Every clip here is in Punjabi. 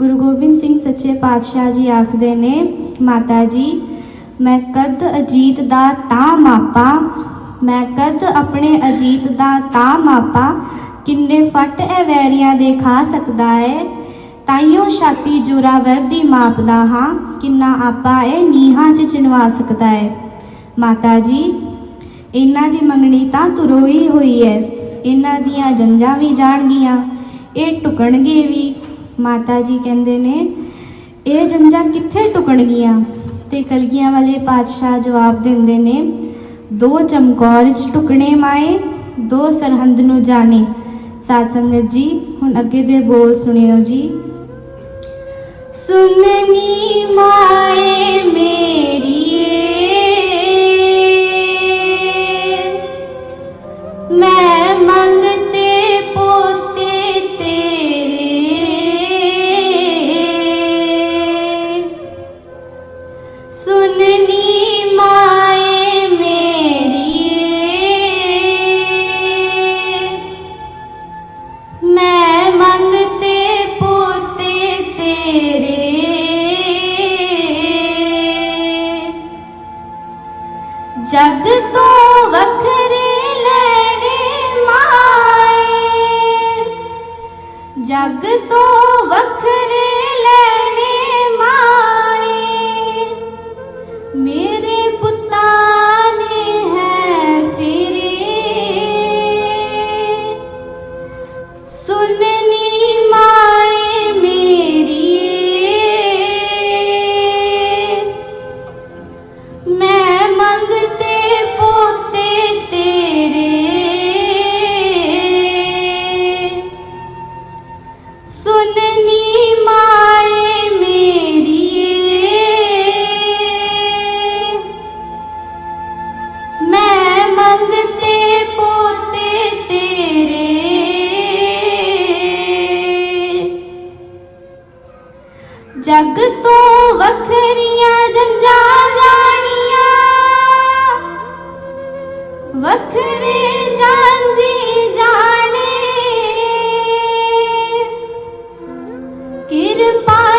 ਗੁਰੂ ਗੋਬਿੰਦ ਸਿੰਘ ਸੱਚੇ ਪਾਤਸ਼ਾਹ ਜੀ ਆਖਦੇ ਨੇ, ਮਾਤਾ ਜੀ, ਮੈਂ ਕਦ ਅਜੀਤ ਦਾ ਤਾਂ ਮਾਪਾ? ਮੈਂ ਕਦ ਆਪਣੇ ਅਜੀਤ ਦਾ ਤਾਂ ਮਾਪਾ? ਕਿੰਨੇ ਫੱਟ ਐ ਵੈਰੀਆਂ ਦੇ ਖਾ ਸਕਦਾ ਏ। ਤਾਈਓ ਛਾਤੀ ਜੋਰਾਵਰ ਦੀ ਮਾਪਦਾ ਹਾਂ, ਕਿੰਨਾ ਆਪਾ ਇਹ ਨੀਹਾਂ 'ਚ ਚਿਣਵਾ ਸਕਦਾ ਏ। ਮਾਤਾ ਜੀ, ਇਹਨਾਂ ਦੀ ਮੰਗਣੀ ਤਾਂ ਤੁਰੋਈ ਹੋਈ ਹੈ ਇਹਨਾਂ ਦੀਆਂ ਜੰਜਾਂ ਵੀ ਜਾਣਗੀਆਂ। ਇਹ ਟੁਕਣਗੇ ਵੀ। ਮਾਤਾ ਜੀ ਕਹਿੰਦੇ ਨੇ, ਇਹ ਜੰਜਾਂ ਕਿੱਥੇ ਟੁਕਣਗੀਆਂ ਤੇ ਕਲਗੀਆਂ ਵਾਲੇ ਪਾਤਸ਼ਾਹ ਜਵਾਬ ਦਿੰਦੇ ਨੇ, ਦੋ ਚਮਕੌਰ ਚ ਟੁਕਣੇ ਮਾਏ, ਦੋ ਸਰਹੰਦ ਨੂੰ ਜਾਣੇ। ਸਾਧ ਸੰਗਤ ਜੀ, ਹੁਣ ਅੱਗੇ ਦੇ ਬੋਲ ਸੁਣਿਓ ਜੀ। ਸੁਨਨੀ ਮਾਏ ਮੇਰੀ ਜਗ ਤੋਂ ਵੱਖਰੀਆਂ ਜੰਜਾਂ ਜਾਣੀਆਂ। ਵੱਖਰੇ ਜਾਂਜੀ ਜਾਣੇ। ਕਿਰਪਾ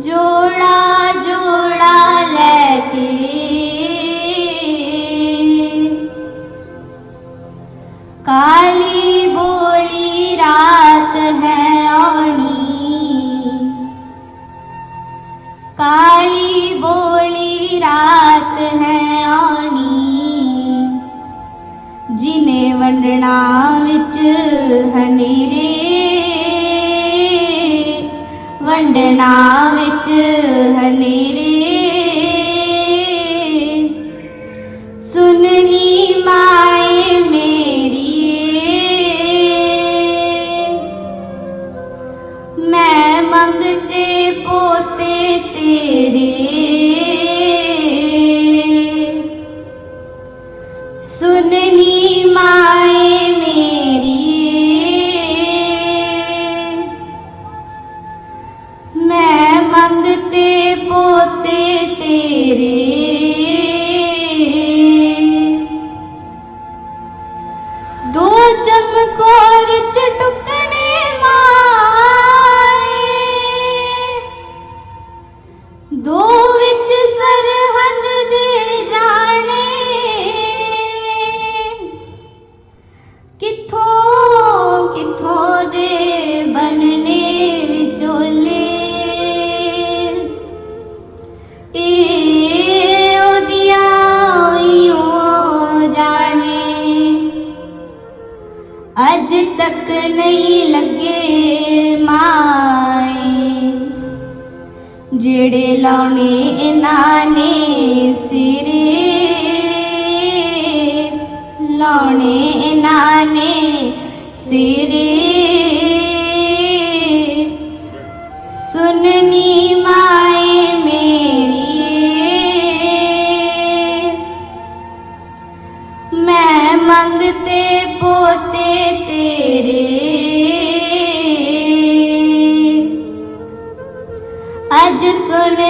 जो तक नहीं लगे माए जेड़े लाने इनाने सिरे लाने इनाने सिरे ਅੱਜ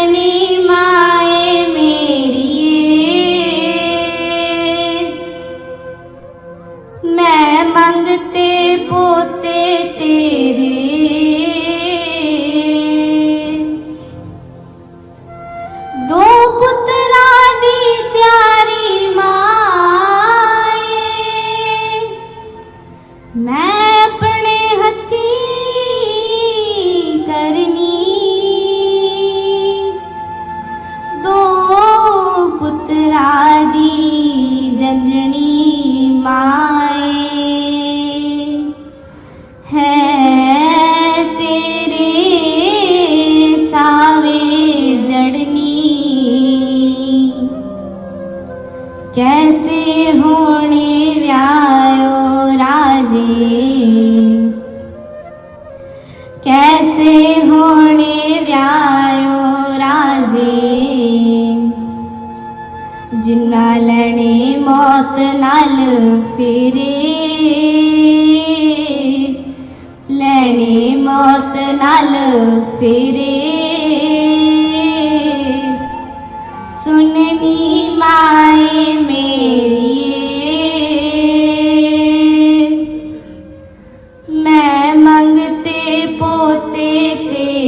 ਕੈਸੇ ਹੋਣੇ ਵਿਆਹੋ ਰਾਜੇ ਕੈਸੇ ਹੋਣੇ ਵਿਆਹੋ ਰਾਜੇ ਜਿੰਨਾ ਲੈਣੇ ਮੌਤ ਨਾਲ ਫਿਰੇ ਲੈਣੇ ਮੌਤ ਨਾਲ ਫਿਰੇ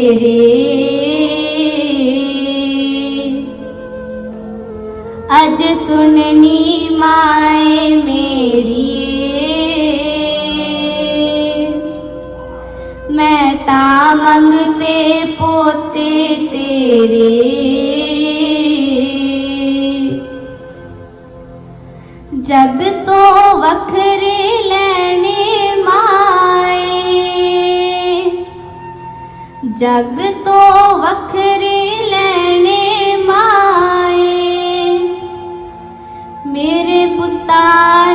ਤੇਰੇ। ਅੱਜ ਸੁਣੇ ਜਗ ਤੋਂ ਵੱਖਰੇ ਲੈਣੇ ਮਾਏ। ਮੇਰੇ ਪੁੱਤਾਂ